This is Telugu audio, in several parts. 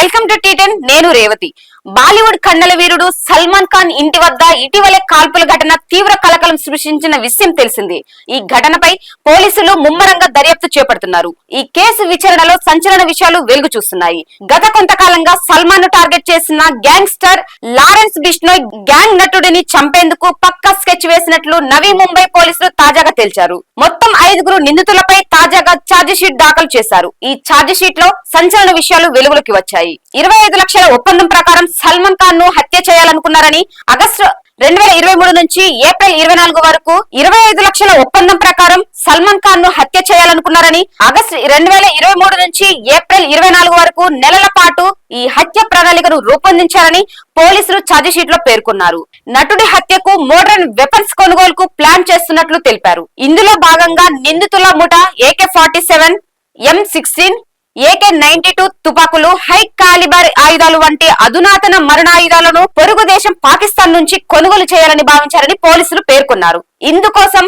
వెల్కమ్ టు టీటెన్ నేను రేవతి. బాలీవుడ్ కండల వీరుడు సల్మాన్ ఖాన్ ఇంటి వద్ద ఇటీవలే కాల్పుల ఘటన తీవ్ర కలకలం సృష్టించిన విషయం తెలిసింది. ఈ ఘటనపై పోలీసులు ముమ్మరంగా దర్యాప్తు చేపడుతున్నారు. ఈ కేసు విచారణలో సంచలన విషయాలు వెలుగు చూస్తున్నాయి. గత కొంతకాలంగా సల్మాన్ను టార్గెట్ చేసిన గ్యాంగ్స్టర్ లారెన్స్ బిష్నోయ్ గ్యాంగ్ నటుడిని చంపేందుకు పక్కా స్కెచ్ వేసినట్లు నవీ ముంబై పోలీసులు తాజాగా తేల్చారు. మొత్తం ఐదుగురు నిందితులపై తాజాగా ఛార్జ్ షీట్ దాఖలు చేశారు. ఈ ఛార్జ్ షీట్లో సంచలన విషయాలు వెలుగులోకి వచ్చాయి. ఇరవై ఐదు లక్షల ఒప్పందం ప్రకారం సల్మాన్ ఖాన్ను హత్య చేయాలనుకున్నారని ఆగస్టు రెండు వేల ఇరవై మూడు నుంచి ఏప్రిల్ ఇరవై నాలుగు వరకు ఇరవై ఐదు లక్షల ఒప్పందం ప్రకారం సల్మాన్ ఖాన్ను హత్య చేయాలనుకున్నారని ఆగస్టు రెండు వేల ఇరవై మూడు నుంచి ఏప్రిల్ ఇరవై నాలుగు వరకు నెలల పాటు ఈ హత్య ప్రణాళికను రూపొందించారని పోలీసులు ఛార్జిషీట్లో పేర్కొన్నారు. నటుడి హత్యకు మోడర్న్ వెపన్స్ కొనుగోలుకు ప్లాన్ చేస్తున్నట్లు తెలిపారు. ఇందులో భాగంగా నిందితుల ముఠ AK forty seven M sixteen AK ninety two తుపాకులు హై కాలిబర్ ఆయుధాలు వంటి అధునాతన మరణాయుధాలను పొరుగు దేశం పాకిస్తాన్ నుంచి కొనుగోలు చేయాలని భావించారని పోలీసులు పేర్కొన్నారు. ఇందుకోసం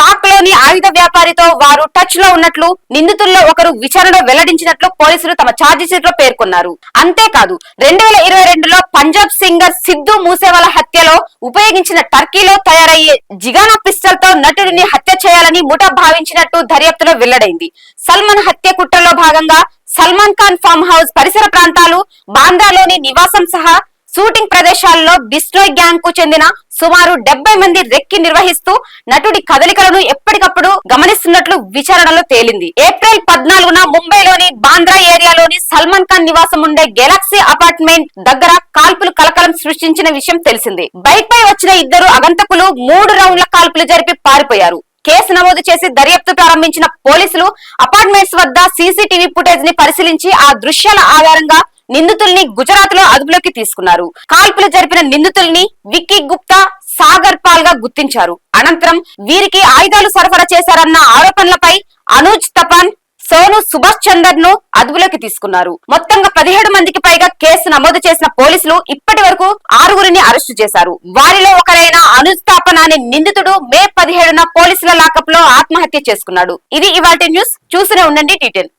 పాక్లోని ఆయుధ వ్యాపారితో వారు టచ్లో ఉన్నట్లు నిందితుల్లో ఒకరు విచారణ వెల్లడించినట్లు పోలీసులు తమ ఛార్జ్ షీట్లో పేర్కొన్నారు. అంతేకాదు రెండు వేల ఇరవై రెండులో పంజాబ్ సింగర్ సిద్ధు మూసేవాల హత్యలో ఉపయోగించిన టర్కీలో తయారయ్యే జిగానా పిస్టల్తో నటుడిని హత్య చేయాలని ముఠా భావించినట్టు దర్యాప్తులో వెల్లడైంది. సల్మాన్ హత్య కుట్రలో భాగంగా సల్మాన్ ఖాన్ ఫామ్ హౌస్ పరిసర ప్రాంతాలు బాంద్రాలోని నివాసం సహా షూటింగ్ ప్రదేశాల్లో బిస్ట్రోయ్ గ్యాంగ్కు చెందిన సుమారు డెబ్బై మంది రెక్కి నిర్వహిస్తూ నటుడి కదలికలను ఎప్పటికప్పుడు గమనిస్తున్నట్లు విచారణలో తేలింది. ఏప్రిల్ పద్నాలుగున ముంబైలోని బాంద్రా ఏరియాలోని సల్మాన్ ఖాన్ నివాసం ఉండే గెలాక్సీ అపార్ట్మెంట్ దగ్గర కాల్పులు కలకలం సృష్టించిన విషయం తెలిసింది. బైక్ పై వచ్చిన ఇద్దరు అగంతకులు మూడు రౌండ్ల కాల్పులు జరిపి పారిపోయారు. కేసు నమోదు చేసి దర్యాప్తు ప్రారంభించిన పోలీసులు అపార్ట్మెంట్స్ వద్ద సీసీటీవీ ఫుటేజ్ని పరిశీలించి ఆ దృశ్యాల ఆధారంగా నిందితుల్ని గుజరాత్లో అదుపులోకి తీసుకున్నారు. కాల్పులు జరిపిన నిందితుల్ని విక్కీ గుప్తా సాగర్ పాల్గా గుర్తించారు. అనంతరం వీరికి ఆయుధాలు సరఫరా చేశారన్న ఆరోపణలపై అనూజ్ తపన్ సోను సుభాష్ చందర్ను అదుపులోకి తీసుకున్నారు. మొత్తంగా పదిహేడు మందికి పైగా కేసు నమోదు చేసిన పోలీసులు ఇప్పటి వరకు ఆరుగురిని అరెస్టు చేశారు. వారిలో ఒకరైన అనుజ్తాపన్ అనే నిందితుడు మే పదిహేడున పోలీసుల లాకప్లో ఆత్మహత్య చేసుకున్నాడు. ఇది ఇవాటి న్యూస్. చూసినే ఉండండి డీటెయిల్